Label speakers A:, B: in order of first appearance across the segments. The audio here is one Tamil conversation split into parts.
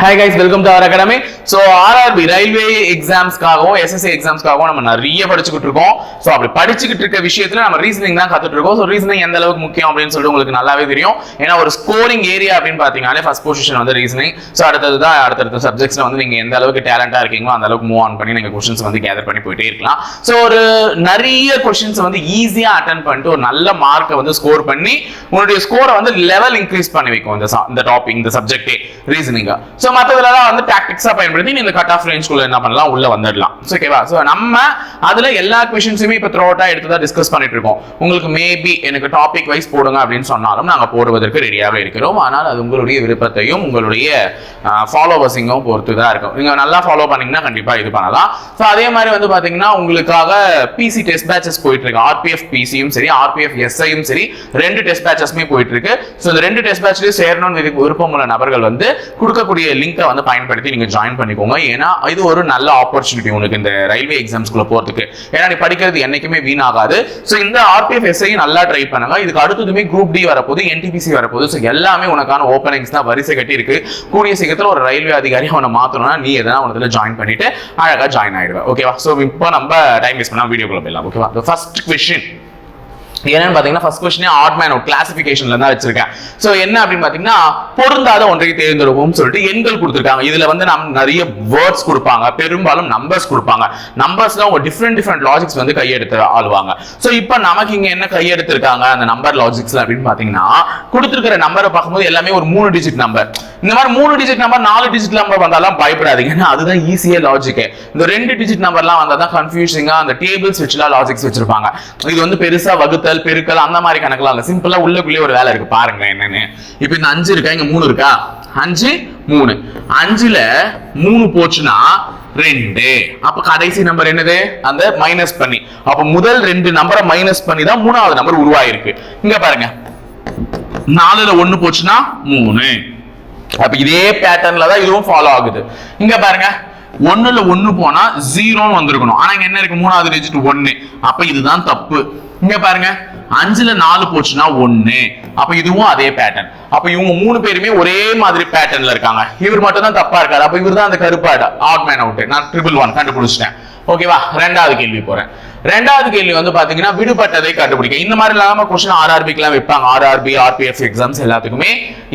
A: Hi guys welcome to our academy so RRB railway எக்ஸாம்ஸ்க்காகவும் SSC எக்ஸாம்ஸ்க்காகவும் நம்ம நிறைய படிச்சுக்கிட்டு இருக்கோம். ஸோ அப்படி படிச்சுக்கிட்டு இருக்க விஷயத்துல நம்ம ரீசனிங் தான் கத்துட்டு இருக்கோம். ஸோ ரீசனிங் எந்த அளவுக்கு முக்கியம் அப்படின்னு சொல்லிட்டு உங்களுக்கு நல்லாவே தெரியும். ஏன்னா ஒரு ஸ்கோரிங் ஏரியா அப்படின்னு பார்த்தீங்கன்னாலே ஃபர்ஸ்ட் பொசிஷன் வந்து ரீசனிங் ஸோ அடுத்தது தான் அடுத்தடுத்த சப்ஜெக்ட்ஸ்ல வந்து நீங்க எந்த அளவுக்கு டேலண்டா இருக்கீங்களோ அந்த அளவுக்கு மூவ் ஆன் பண்ணி நீங்க கொஸ்டின்ஸ் வந்து கேதர் பண்ணி போயிட்டே இருக்கலாம். ஸோ ஒரு நிறைய கொஸ்டின்ஸ் வந்து ஈஸியா அட்டன் பண்ணிட்டு ஒரு நல்ல மார்க்கை வந்து ஸ்கோர் பண்ணி உங்களுடைய ஸ்கோரை வந்து லெவல் இன்க்ரீஸ் பண்ணி வைக்கும் இந்த இந்த டாபிக் இந்த சப்ஜெக்டே ரீசனிங்கா ஸோ மற்றதுல வந்து டாக்டிக்ஸா பயன்படுத்தி நீங்க கட் ஆஃப் ரேஞ்ச்குள்ள என்ன பண்ணலாம்? உள்ள வந்துடலாம் ஓகேவா ஸோ நம்ம அதுல எல்லா கொஷின்ஸுமே இப்போ த்ரோ அவுட்டா எடுத்து தான் டிஸ்கஸ் பண்ணிட்டு இருக்கோம். உங்களுக்கு மேபி எனக்கு டாபிக் வைஸ் போடுங்க அப்படின்னு சொன்னாலும் நாங்கள் போடுவதற்கு ரெடியாகவே இருக்கிறோம். ஆனால் அது உங்களுடைய விருப்பத்தையும் உங்களுடைய ஃபாலோவர்ஸிங்கும் பொறுத்து தான் இருக்கும். நீங்கள் நல்லா ஃபாலோ பண்ணீங்கன்னா கண்டிப்பாக இது பண்ணலாம். ஸோ அதே மாதிரி வந்து பார்த்தீங்கன்னா உங்களுக்காக பிசி டெஸ்ட் பேச்சஸ் போயிட்டு இருக்கு. ஆர்பிஎஃப் பிசியும் சரி ஆர்பிஎஃப் எஸ்ஐயும் சரி ரெண்டு டெஸ்ட் பேச்சஸ்மே போயிட்டு இருக்கு. ஸோ இந்த ரெண்டு டெஸ்ட் பேட்ச்லயும் சேரணும்னு விருப்பம் உள்ள நபர்கள் வந்து கொடுக்கக்கூடிய லிங்கை வந்து பயன்படுத்தி நீங்கள் ஜாயின் பண்ணிக்கோங்க. ஏன்னா இது ஒரு நல்ல ஆப்பர்ச்சுனிட்டி உனக்கு இந்த ரயில்வே எக்ஸாம்ஸ்குள்ள போறதுக்கு. ஏன்னா நீ படிக்கிறது என்னைக்குமே வீணாகாது. ஸோ இந்த ஆர்பிஎஃப் எஸ்ஐ நல்லா ட்ரை பண்ணுங்க. இதுக்கு அடுத்ததுமே குரூப் டி வரப்போகுது என்டிபிசி வரப்போகுது. ஸோ எல்லாமே உனக்கான ஓப்பனிங்ஸ் தான். வரிசை கட்டி இருக்கு கூடிய சீக்கிரத்தில் ஒரு ரயில்வே அதிகாரி அவனை மாத்தணும்னா நீ எதனா உனத்துல ஜாயின் பண்ணிட்டு அழகாக ஜாயின் ஆயிடுவேன் ஓகேவா ஸோ இப்போ நம்ம டைம் வேஸ்ட் வீடியோ வீடியோக்குள்ள போயிடலாம். ஓகேவா ஃபர்ஸ்ட் கொஸ்டின் என்னன்னு பாத்தீங்கன்னா ஃபர்ஸ்ட் கொஸ்டினே ஆட் மேன் கிளாசிபிகேஷன்ல தான் வச்சிருக்கேன். சோ என்ன அப்படின்னு பாத்தீங்கன்னா பொருந்தாத ஒன்றை தேர்ந்தெடுப்போம் சொல்லிட்டு எண்கள் கொடுத்துருக்காங்க. இதுல வந்து நம் நிறைய வேர்ட்ஸ் கொடுப்பாங்க. பெரும்பாலும் நம்பர்ஸ் கொடுப்பாங்க. நம்பர்ஸ்ல அவங்க டிஃப்ரெண்ட் டிஃப்ரெண்ட் லாஜிக்ஸ் வந்து கையெடுத்து ஆளுவாங்க. சோ இப்போ நமக்கு இங்க என்ன கையெடுத்திருக்காங்க அந்த நம்பர் லாஜிக்ஸ் அப்படின்னு பாத்தீங்கன்னா கொடுத்துருக்கிற நம்பரை பார்க்கும்போது எல்லாமே ஒரு மூணு டிஜிட் நம்பர் இந்த மாதிரி மூணு டிஜிட் நம்பர் நாலு டிஜிட் நம்பர் வந்தாலும் பயப்படாதீங்க. ஏன்னா அதுதான் ஈஸியா லாஜிக் இந்த ரெண்டு டிஜிட் நம்பர்லாம் வந்தா தான் கன்ஃபியூசிங்கா அந்த டேபிள்ஸ் வச்சுலாம் லாஜிக்ஸ் வச்சிருப்பாங்க. இது வந்து பெருசா கூட்டல் பெருக்கல் அந்த மாதிரி கணக்கெல்லாம் இல்லை. சிம்பிளா உள்ளுக்குள்ளே ஒரு வேலை இருக்கு. பாருங்க என்னன்னு. இப்போ இந்த அஞ்சு இருக்கா? இங்க மூணு இருக்கா? அஞ்சு மூணு. அஞ்சுல மூணு போச்சுன்னா ரெண்டு. அப்ப கடைசி நம்பர் என்னது? அந்த மைனஸ் பண்ணி. அப்ப முதல் ரெண்டு நம்பரை மைனஸ் பண்ணி தான் மூணாவது நம்பர் உருவாயிருக்கு. இங்க பாருங்க. நாலுல ஒண்ணு போச்சுன்னா மூணு. அப்ப இதே பேட்டர்ன்ல தான் இதுவும் ஃபாலோ ஆகுது. இங்க பாருங்க. ஒண்ணுல ஒண்ணு போனா ஜீரோன்னு வந்திருக்கணும். ஆனா இங்க என்ன இருக்கு? மூணாவது டிஜிட் ஒண்ணு. அப்ப இதுதான் தப்பு. இங்க பாருங்க. அஞ்சுல நாலு போச்சுன்னா ஒண்ணு. அப்ப இதுவும் அதே பேட்டர்ன் அப்ப இவங்க மூணு பேருமே ஒரே மாதிரி பேட்டர்ன்ல இருக்காங்க. இவர் மட்டும் தான் தப்பா இருக்காரு. அப்ப இவர் தான் அந்த கருப்பாடு. ஆட் மேன் அவுட் நான் ட்ரிபிள் ஒன் கண்டுபிடிச்சிட்டேன். ஓகேவா ரெண்டாவது கேள்வி போறேன். ரெண்டாவது கேள்வி வந்து பாத்தீங்கன்னா விடுபட்டதை கண்டுபிடிக்க. இந்த மாதிரி இல்லாம கொஸ்டின் ஆர்ஆர்பிக்கு எல்லாம் வைப்பாங்க. ஆர்ஆர்பி ஆர்பிஎஃப் எக்ஸாம்ஸ் எல்லாத்துக்குமே.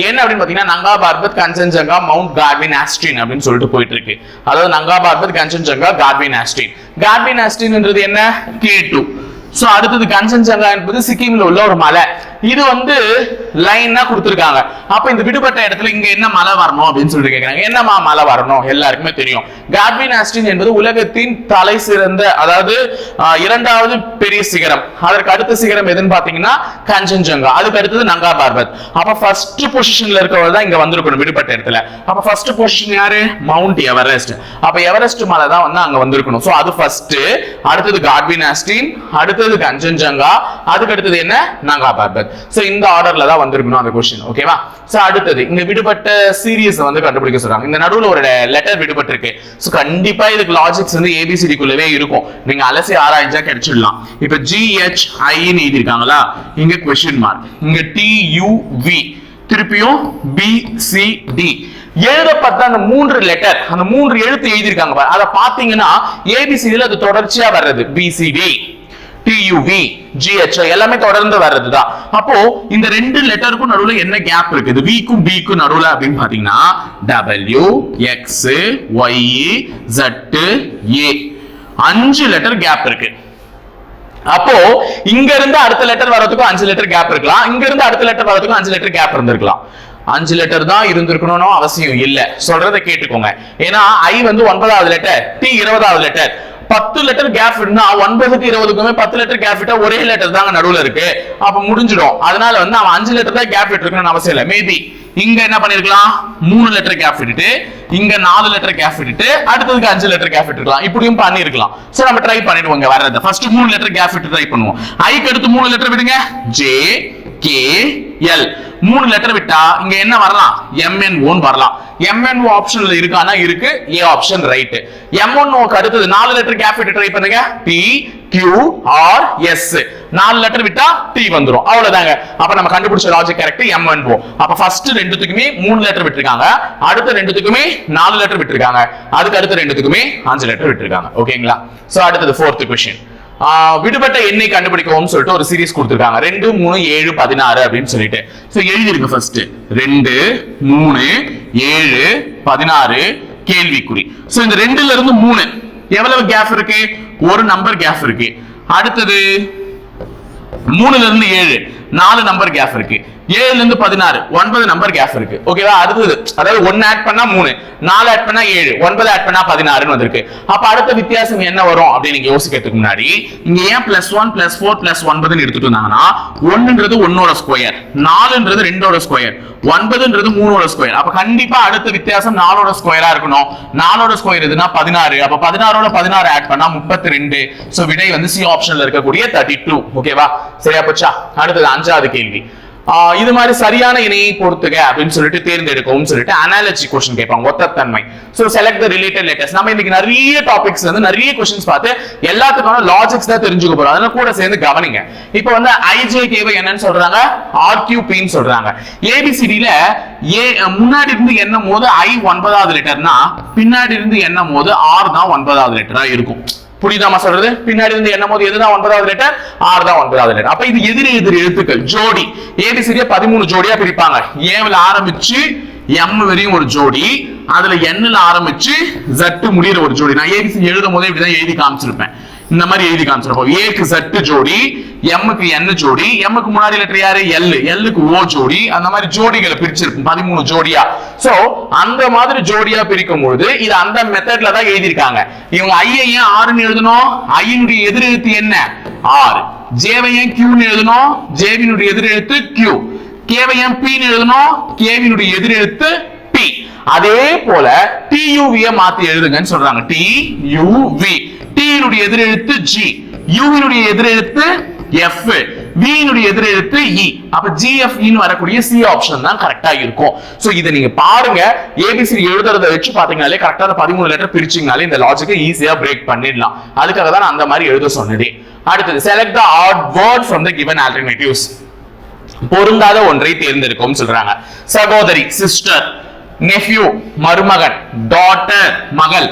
A: என்ன அப்படின்னு பாத்தீங்கன்னா Nanga Parbat Kangchenjunga mount Godwin Austen அப்படின்னு சொல்லிட்டு போயிட்டு இருக்கு அதாவது Nanga Parbat Kangchenjunga Godwin Austen. Godwin ஆஸ்டின்ன்றது என்ன? K two. சோ அடுத்தது கஞ்சன்ஜங்கா என்பது சிக்கிம்ல உள்ள ஒரு மலை. இது வந்து லைனா கொடுத்துருக்காங்க. அப்ப இந்த விடுபட்ட இடத்துல இங்க என்ன மலை வரணும் அப்படின்னு சொல்லிட்டு கேக்குறாங்க. என்னமா மலை வரணும்? எல்லாருக்குமே தெரியும். காட்வின் ஆஸ்டின் என்பது உலகத்தின் தலை சிறந்த அதாவது இரண்டாவது பெரிய சிகரம். அதற்கு அடுத்த சிகரம் எதுன்னு பாத்தீங்கன்னா கஞ்சன்ஜங்கா அதுக்கு அடுத்தது நங்கா பார்பத் அப்ப ஃபர்ஸ்ட் பொசிஷன்ல இருக்கவர் தான் இங்க வந்திருக்கணும் விடுபட்ட இடத்துல. அப்ப ஃபர்ஸ்ட் பொசிஷன் யாரு? மவுண்ட் எவரெஸ்ட் அப்ப எவரெஸ்ட் மலை தான் வந்து அங்க வந்திருக்கணும். சோ அது ஃபர்ஸ்ட் அடுத்தது காட்வின் ஆஸ்டின் அடுத்தது கஞ்சன்ஜங்கா அதுக்கு அடுத்தது என்ன? நங்கா பார்பத் சோ இந்த ஆர்டர்ல தான் வந்திருக்கணும் அந்த கொஸ்டின் ஓகேவா சோ அடுத்தது இங்க விடுபட்ட சீரியஸ் வந்து கண்டுபிடிக்க சொல்றாங்க. இந்த நடுவுல ஒரு லெட்டர் விடுபட்டிருக்கு. சோ கண்டிப்பா இதுக்கு லாஜிக்ஸ் வந்து ஏபிசிடி குள்ளவே இருக்கும். நீங்க அலசி ஆராய்ஞ்சா கிடைச்சிடலாம். இப்ப ஜிஹெச் ஐன்னு எழுதிருக்காங்களா இங்க கொஸ்டின் மார்க் இங்க டி யூ வி திருப்பியும் பி சி டி எழுதப்பட்ட அந்த மூன்று லெட்டர் அந்த மூன்று எழுத்து எழுதியிருக்காங்க அதை பாத்தீங்கன்னா ஏபிசிடியில் அது தொடர்ச்சியா வர்றது. பிசிடி டியூவி ஜிஹெச் எல்லாமே தொடர்ந்து வர்றது தான் அப்போ இந்த ரெண்டு லெட்டருக்கும் நடுவில் என்ன கேப் இருக்குது விக்கும் பிக்கும் நடுவில் அப்படின்னு பார்த்தீங்கன்னா W X Y Z A அஞ்சு லெட்டர் கேப் இருக்கு. அப்போ இங்க இருந்து அடுத்த லெட்டர் வர்றதுக்கும் அஞ்சு லெட்டர் கேப் இருக்கலாம். இங்க இருந்து அடுத்த லெட்டர் வர்றதுக்கும் அஞ்சு லெட்டர் கேப் இருந்திருக்கலாம். அஞ்சு லெட்டர் தான் இருந்திருக்கணும்னு அவசியம் இல்ல. சொல்றதை கேட்டுக்கோங்க. ஏன்னா ஐ வந்து ஒன்பதாவது லெட்டர் டி இருபதாவது லெட்டர் பத்து லெட்டர் கேப் இருந்தா ஒன்பதுக்கு இருபதுக்குமே பத்து லெட்டர் கேப் விட்டா ஒரே லெட்டர் தாங்க நடுவுல இருக்கு. அப்ப முடிஞ்சிடும். அதனால வந்து அவன் அஞ்சு லெட்டர் தான் கேப் விட்டுருக்கணும்னு அவசியம் இல்லை. மேபி இங்க என்ன பண்ணிருக்கலாம்? மூணு லெட்டர் கேப் விட்டுட்டு இங்க நாலு லெட்டர் கேப் விட்டுட்டு அடுத்ததுக்கு அஞ்சு லெட்டர் கேப் விட்டுருக்கலாம். இப்படியும் பண்ணிருக்கலாம். சரி நம்ம ட்ரை பண்ணிடுவோங்க வர்றது. ஃபர்ஸ்ட் மூணு லெட்டர் கேப் விட்டு ட்ரை பண்ணுவோம். ஐக்கு அடுத்து மூணு லெட்டர் விடுங்க. ஜே கே எல் மூணு லெட்டர் விட்டா இங்க என்ன வரலாம்? எம்என்ஓன்னு வரலாம். எம்என்ஓ ஆப்ஷன்ல இருக்கானா இருக்கு? ஏ ஆப்ஷன் ரைட் எம்என்ஓக்கு அடுத்தது நாலு லெட்டர் கேப் விட்டு ட்ரை பண்ணுங்க. டி கியூ ஆர் எஸ் நாலு லெட்டர் விட்டா டி வந்துடும் அவ்வளவுதாங்க. அப்ப நம்ம கண்டுபிடிச்ச லாஜிக் கரெக்ட் எம்என்ஓ அப்ப ஃபர்ஸ்ட் ரெண்டுத்துக்குமே மூணு லெட்டர் விட்டுருக்காங்க. அடுத்த ரெண்டுத்துக்குமே நாலு லெட்டர் விட்டுருக்காங்க. அதுக்கு அடுத்த ரெண்டுத்துக்குமே அஞ்சு லெட்டர் விட்டுருக்காங்க. ஓகேங்களா சோ அடுத்தது ஃபோர்த் கொஸ்டின் விடுபட்ட எண்ணெய் கண்டுபிடிக்கவும் சொல்லிட்டு ஒரு சீரீஸ் கொடுத்துருக்காங்க. ரெண்டு மூணு ஏழு பதினாறு அப்படின்னு சொல்லிட்டு. ஸோ எழுதிருக்கு ஃபர்ஸ்ட் ரெண்டு மூணு ஏழு பதினாறு கேள்விக்குறி. ஸோ இந்த ரெண்டுல இருந்து மூணு. எவ்வளவு கேப் இருக்கு? ஒரு நம்பர் கேப் இருக்கு. அடுத்தது மூணுல இருந்து ஏழு. நாலு நம்பர் கேப் இருக்கு. ஏழுல இருந்து பதினாறு. ஒன்பது நம்பர் கேப் இருக்கு. ஓகேவா அடுத்தது அதாவது ஒன்னு ஆட் பண்ணா மூணு நாலு ஆட் பண்ணா ஏழு ஒன்பது ஆட் பண்ணா பதினாறுன்னு வந்திருக்கு. அப்ப அடுத்த வித்தியாசம் என்ன வரும் அப்படின்னு நீங்க யோசிக்கிறதுக்கு முன்னாடி இங்க ஏன் plus one plus four plus ஒன்பதுன்னு எடுத்துட்டு வந்தாங்கன்னா ஒன்னுன்றது ஒன்னோட ஸ்கொயர் நாலுன்றது ரெண்டோட ஸ்கொயர் ஒன்பதுன்றது மூணோட ஸ்கொயர் அப்ப கண்டிப்பா அடுத்த வித்தியாசம் நாலோட ஸ்கொயரா இருக்கணும். நாலோட ஸ்கொயர் எதுனா பதினாறு. அப்ப பதினாறோட பதினாறு ஆட் பண்ணா முப்பத்தி ரெண்டு சோ விடை வந்து சி ஆப்ஷன்ல இருக்கக்கூடிய தேர்ட்டி டூ ஓகேவா சரியா போச்சா? அடுத்தது அஞ்சாவது கேள்வி. இது மாதிரி சரியான இணையை பொறுத்துக அப்படின்னு சொல்லிட்டு தேர்ந்தெடுக்கவும் சொல்லிட்டு அனாலஜி கொஸ்டின் கேட்பாங்க ஒத்தத்தன்மை. So select the related letters நம்ம இன்னைக்கு நிறைய டாபிக்ஸ் வந்து நிறைய கொஸ்டின்ஸ் பார்த்து எல்லாத்துக்கான லாஜிக்ஸ் தான் தெரிஞ்சுக்க போறோம். அதனால கூட சேர்ந்து கவனிங்க. இப்போ வந்து ஐஜே கேவை என்னன்னு சொல்றாங்க? ஆர்கியூபின்னு சொல்றாங்க. ஏபிசிடியில ஏ முன்னாடி இருந்து எண்ணும் போது ஐ ஒன்பதாவது லெட்டர்னா பின்னாடி இருந்து எண்ணும் போது ஆர் தான் ஒன்பதாவது லெட்டரா இருக்கும். புரியுதாமா சொல்றது? பின்னாடி இருந்து என்ன போது எதுதான் ஒன்பதாவது லெட்டர் ஆறு தான் ஒன்பதாவது லெட்டர் அப்ப இது எதிர் எதிர் எழுத்துக்கள் ஜோடி. ஏபிசிடியா பதிமூணு ஜோடியா பிரிப்பாங்க. ஏவில் ஆரம்பிச்சு எம் வரையும் ஒரு ஜோடி அதுல எண்ணில் ஆரம்பிச்சு ஜட்டு முடியிற ஒரு ஜோடி. நான் ஏபிசி எழுதும் போதே இப்படிதான் எழுதி காமிச்சிருப்பேன். இந்த மாதிரி எழுதி காமிச்சிருப்போம் ஏக்கு சட்டு ஜோடி எம்முக்கு என் ஜோடி எம்முக்கு முன்னாடி லெட்டர் யாரு? எல் எல்லுக்கு ஓ ஜோடி. அந்த மாதிரி ஜோடிகளை பிரிச்சிருக்கும் பதிமூணு ஜோடியா. சோ அந்த மாதிரி ஜோடியா பிரிக்கும் பொழுது இது அந்த மெத்தட்ல தான் எழுதியிருக்காங்க. இவங்க ஐயை ஏன் ஆறுன்னு எழுதணும்? ஐயினுடைய எதிரெழுத்து என்ன? ஆறு ஜேவை ஏன் கியூன்னு எழுதணும்? ஜேவினுடைய எதிரெழுத்து கியூ கேவை ஏன் பின்னு எழுதணும்? கேவினுடைய எதிரெழுத்து அதே போல டியூவிய மாத்தி எழுதுங்கன்னு சொல்றாங்க. டி யூ வி டியினுடைய எதிரெழுத்து ஜி யூவினுடைய எதிரெழுத்து எஃப் வியினுடைய எதிரெழுத்து இ அப்ப ஜிஎஃப்இன்னு e வரக்கூடிய சி ஆப்ஷன் தான் கரெக்டா இருக்கும். சோ இதை நீங்க பாருங்க. ஏபிசி எழுதுறத வச்சு பாத்தீங்கனாலே கரெக்டா அந்த பதிமூணு லெட்டர் பிரிச்சீங்கனாலே இந்த லாஜிக்கை ஈஸியா பிரேக் பண்ணிடலாம். அதுக்காக தான் அந்த மாதிரி எழுத சொன்னதே. அடுத்தது select the odd word from the given alternatives பொருந்தாத ஒன்றை தேர்ந்தெடுக்கும் சொல்றாங்க. சகோதரி சிஸ்டர் நெஃப்யூ மருமகன் டாட்டர் மகள்.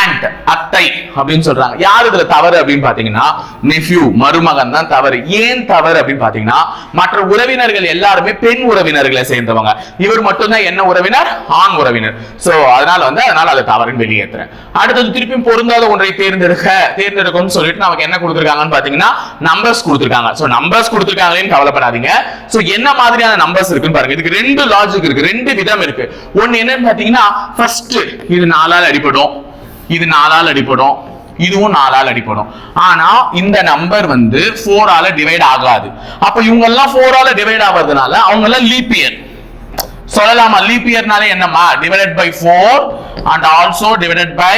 A: ஆண்ட் அத்தை அப்படின்னு சொல்றாங்க. யார் இதுல தவறு அப்படின்னு பாத்தீங்கன்னா நெஃப்யூ மருமகன் தான் தவறு. ஏன் தவறு அப்படின்னு பாத்தீங்கன்னா மற்ற உறவினர்கள் எல்லாருமே பெண் உறவினர்களை சேர்ந்தவங்க. இவர் மட்டும்தான் என்ன உறவினர்? ஆண் உறவினர். சோ அதனால வந்து அதனால அதை தவறுன்னு வெளியேற்றுறேன். அடுத்தது திருப்பியும் பொருந்தாத ஒன்றை தேர்ந்தெடுக்க தேர்ந்தெடுக்கும்னு சொல்லிட்டு நமக்கு என்ன கொடுத்துருக்காங்கன்னு பாத்தீங்கன்னா நம்பர்ஸ் கொடுத்துருக்காங்க. சோ நம்பர்ஸ் கொடுத்துருக்காங்களேன்னு கவலைப்படாதீங்க. சோ என்ன மாதிரியான நம்பர்ஸ் இருக்குன்னு பாருங்க. இதுக்கு ரெண்டு லாஜிக் இருக்கு. ரெண்டு விதம் இருக்கு. ஒன்னு என்னன்னு பாத்தீங்கன்னா ஃபர்ஸ்ட் இது நாலால் அடிப்படும் இது நாலால் அடிப்படும் இதுவும் நாலால் அடிப்படும் ஆனா இந்த நம்பர் வந்து ஃபோரால டிவைட் ஆகாது. அப்ப இவங்க எல்லாம் ஃபோரால டிவைட் ஆகிறதுனால அவங்க எல்லாம் லீப்பியர் சொல்லலாமா? லீப்பியர்னாலே என்னமா divided by four and also divided by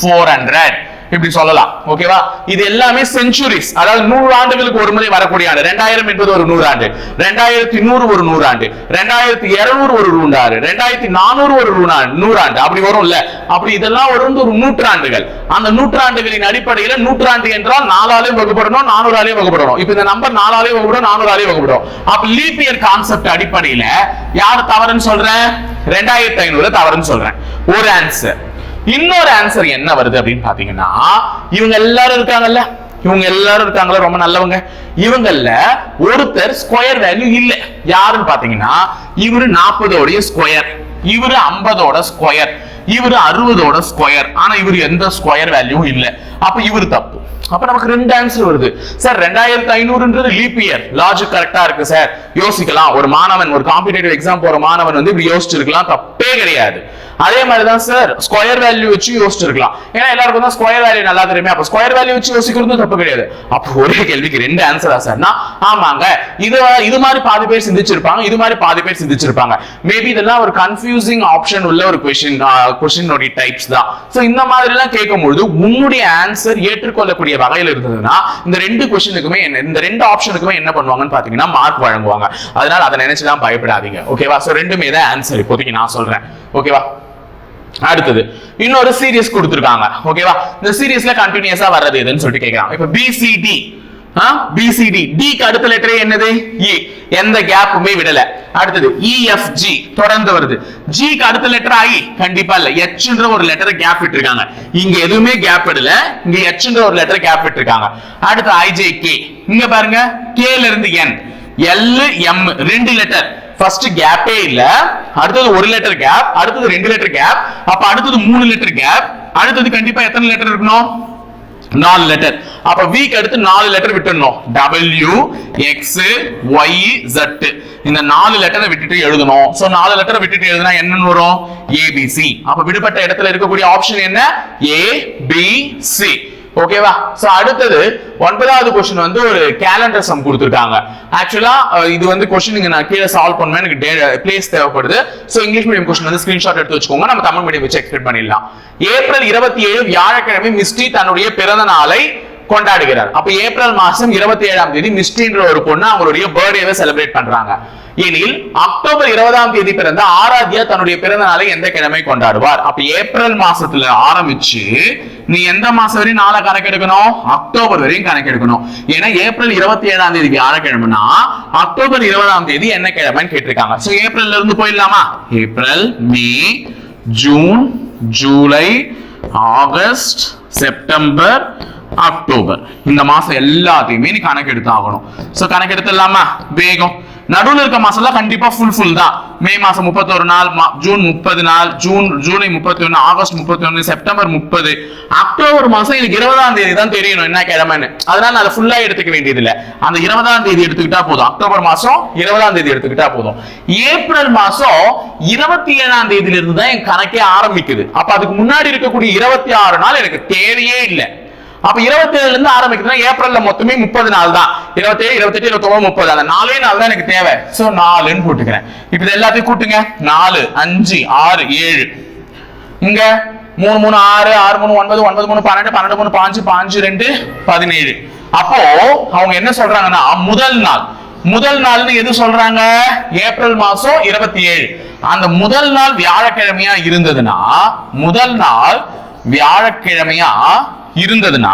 A: four hundred இப்படி சொல்லலாம். ஓகேவா இது எல்லாமே செஞ்சுரிஸ் அதாவது நூறு ஆண்டுகளுக்கு ஒரு முறை வரக்கூடிய ஆண்டு ரெண்டாயிரம் என்பது ஒரு நூறு ஆண்டு ரெண்டாயிரத்தி நூறு ஒரு நூறு ஆண்டு ரெண்டாயிரத்தி இருநூறு ஒரு நூறாண்டு ரெண்டாயிரத்தி நானூறு ஒரு நூறாண்டு நூறாண்டு. அப்படி வரும்ல? அப்படி இதெல்லாம் வரும் ஒரு நூற்றாண்டுகள். அந்த நூற்றாண்டுகளின் அடிப்படையில நூற்றாண்டு என்றால் நாலாலே வகுப்படணும் நானூறாலே வகுப்படணும் இப்ப இந்த நம்பர் நாலாலே வகுப்படும் நானூறாலே வகுப்படும் அப்ப லீப் இயர் கான்செப்ட் அடிப்படையில யார் தவறுன்னு சொல்றேன் ரெண்டாயிரத்தி ஐநூறு தவறுன்னு சொல்றேன். ஒரு ஆன்சர் இன்னொரு ஆன்சர் என்ன வருது அப்படின்னு பாத்தீங்கன்னா இவங்க எல்லாரும் இருக்காங்கல்ல. இவங்க எல்லாரும் இருக்காங்களா? ரொம்ப நல்லவங்க. இவங்கல்ல ஒருத்தர் ஸ்கொயர் வேல்யூ இல்ல. யாருன்னு பாத்தீங்கன்னா இவரு நாற்பதோடைய ஸ்கொயர் இவரு ஐம்பதோட ஸ்கொயர் இவரு அறுபதோட ஸ்கொயர் ஆனா இவரு எந்த ஸ்கொயர் வேல்யூவும் இல்ல. அப்ப இவரு தப்பு. அப்ப நமக்கு ரெண்டு ஆன்சர் வருது. சார் ரெண்டாயிரத்தி ஐநூறுன்றது லீப் இயர் லாஜிக் கரெக்டா இருக்கு சார். யோசிக்கலாம். ஒரு மாணவன் ஒரு காம்படிட்டிவ் எக்ஸாம் போற மாணவன் வந்து இப்படி யோசிச்சிருக்கலாம். தப்பே கிடையாது. அதே மாதிரி தான் சார் ஸ்கொயர் வேல்யூ வச்சு யோசிச்சிருக்கலாம். ஏன்னா எல்லாருக்கும் தான் ஸ்கொயர் வேல்யூ நல்லா தெரியுமே. அப்ப ஸ்கொயர் வேல்யூ வச்சு யோசிக்கிறதும் தப்பு கிடையாது. அப்போ ஒரே கேள்விக்கு ரெண்டு ஆன்சரா சார்னா ஆமாங்க. இது இது மாதிரி பாதி பேர் சிந்திச்சிருப்பாங்க இது மாதிரி பாதி பேர் சிந்திச்சிருப்பாங்க. மேபி இதெல்லாம் ஒரு கன்ஃபியூசிங் ஆப்ஷன் உள்ள ஒரு கொஸ்டின் கொஸ்டினோட டைப்ஸ் தான். சோ இந்த மாதிரி எல்லாம் கேட்கும்பொழுது உன்னுடைய ஆன்சர் ஏற்றுக்கொள்ளக்கூடிய வகையில் இருந்ததுன்னா இந்த ரெண்டு கொஸ்டினுக்குமே என்ன இந்த ரெண்டு ஆப்ஷனுக்குமே என்ன பண்ணுவாங்கன்னு பாத்தீங்கன்னா மார்க் வழங்குவாங்க. அதனால அதை நினைச்சுதான் பயப்படாதீங்க. ஓகேவா ஸோ ரெண்டுமே தான் ஆன்சர் இப்போதைக்கு நான் சொல்றேன். ஓகேவா அடுத்தது. இன்னொரு சீரியஸ் கொடுத்துருக்காங்க. ஓகேவா இந்த சீரியஸ்ல கண்டினியூஸா வர்றது எதுன்னு சொல்லிட்டு கேட்கலாம் இப்ப பிசிடி பிசிடி டிக்கு அடுத்த லெட்டரே என்னது? இ எந்த கேப்புமே விடல. அடுத்தது இஎஃப்ஜி தொடர்ந்து வருது. ஜிக்கு அடுத்த லெட்டர் ஐ e? கண்டிப்பா இல்ல. எச்ன்ற ஒரு லெட்டர் கேப் விட்டுருக்காங்க. இங்க எதுவுமே கேப் விடல. இங்க எச்ன்ற ஒரு லெட்டர் கேப் விட்டுருக்காங்க. அடுத்து ஐஜே கே இங்க பாருங்க. கேல இருந்து என் எல் எம் ரெண்டு லெட்டர் ஃபர்ஸ்ட் கேப்பே இல்ல. அடுத்தது ஒரு லெட்டர் கேப் அடுத்தது ரெண்டு லெட்டர் கேப் அப்ப அடுத்தது மூணு லெட்டர் கேப் அடுத்தது கண்டிப்பா எத்தனை லெட்டர் இருக்கணும்? நாலு லெட்டர் அப்ப வீக் அடுத்து நாலு லெட்டர் விட்டுடணும். டபிள்யூ எக்ஸ் ஒய் ஜட் இந்த நாலு லெட்டரை விட்டுட்டு எழுதணும். சோ நாலு லெட்டரை விட்டுட்டு எழுதுனா என்னன்னு வரும்? ஏபிசி அப்ப விடுபட்ட இடத்துல இருக்கக்கூடிய ஆப்ஷன் என்ன? ஏ பி சி ஓகேவா சோ அடுத்தது ஒன்பதாவது கொஸ்டின் வந்து ஒரு கேலண்டர் சம் கொடுத்துருக்காங்க. ஆக்சுவலா இது வந்து கொஸ்டின் இங்க நான் கீழே சால்வ் பண்ணுவேன். எனக்கு பிளேஸ் தேவைப்படுது. சோ இங்கிலீஷ் மீடியம் கொஸ்டின் வந்து ஸ்கிரீன்ஷாட் எடுத்து வச்சுக்கோங்க. நம்ம தமிழ் மீடியம் வச்சு எக்ஸ்பெக்ட் பண்ணிடலாம். ஏப்ரல் இருபத்தி ஏழு வியாழக்கிழமை மிஸ்டி தன்னுடைய பிறந்த நாளை கொண்டாடுகிறார். அப்ப ஏப்ரல் மாசம் இருபத்தி ஏழாம் தேதி மிஸ்டின்ற ஒரு பொண்ணு அவங்களுடைய பர்த்டேவை செலிப்ரேட் பண்றாங்க. எனில் அக்டோபர் இருபதாம் தேதி பிறந்த ஆராத்யா தன்னுடைய பிறந்த நாளை எந்த கிழமை கொண்டாடுவார்? அப்ப ஏப்ரல் மாசத்துல ஆரம்பிச்சு நீ எந்த மாசம் வரையும் நாளை கணக்கெடுக்கணும்? அக்டோபர் வரையும் கணக்கெடுக்கணும். ஏன்னா ஏப்ரல் இருபத்தி ஏழாம் தேதி வியாழக்கிழமைனா அக்டோபர் இருபதாம் தேதி என்ன கிழமைன்னு கேட்டிருக்காங்க. சோ ஏப்ரல்ல இருந்து போயிடலாமா? April May June July August September October. இந்த மாசம் எல்லாத்தையுமே நீ கணக்கெடுத்து ஆகணும் சோ கணக்கெடுத்துடலாமா? வேகம். நடுவில் இருக்க மாசம்லாம் கண்டிப்பா ஃபுல் ஃபுல் தான். மே மாசம் முப்பத்தொரு நாள் மா- ஜூன் முப்பது நாள் ஜூன் ஜூலை முப்பத்தி ஒன்று ஆகஸ்ட் முப்பத்தி ஒன்று செப்டம்பர் முப்பது. அக்டோபர் மாசம் எனக்கு இருபதாம் தேதி தான் தெரியணும் என்ன கிழமைன்னு. அதனால நான் அதை ஃபுல்லா எடுத்துக்க வேண்டியது அந்த இருபதாம் தேதி எடுத்துக்கிட்டா போதும். அக்டோபர் மாசம் இருபதாம் தேதி எடுத்துக்கிட்டா போதும். ஏப்ரல் மாசம் இருபத்தி ஏழாம் தேதியிலிருந்து தான் என் கணக்கே ஆரம்பிக்குது. அப்ப அதுக்கு முன்னாடி இருக்கக்கூடிய இருபத்தி ஆறு நாள் எனக்கு தேவையே இல்லை. அப்ப இருபத்தி ஏழுல இருந்து ஆரம்பிக்குதுன்னா ஏப்ரல்ல மொத்தமே முப்பது நாள் தான். இருபத்தி ஏழு இருபத்தி எட்டு இருபத்தி முப்பது. அந்த நாலே நாள் தான் எனக்கு தேவை. சோ நாலுன்னு போட்டுக்கிறேன் இப்ப இது எல்லாத்தையும் கூட்டுங்க. நாலு அஞ்சு ஆறு ஏழு. இங்க மூணு மூணு ஆறு ஆறு மூணு ஒன்பது ஒன்பது மூணு பன்னெண்டு பன்னெண்டு மூணு பாஞ்சு பாஞ்சு ரெண்டு பதினேழு. அப்போ அவங்க என்ன சொல்றாங்கன்னா முதல் நாள். முதல் நாள்னு எது சொல்றாங்க? ஏப்ரல் மாசம் இருபத்தி ஏழு அந்த முதல் நாள் வியாழக்கிழமையா இருந்ததுன்னா முதல் நாள் வியாழக்கிழமையா இருந்ததுன்னா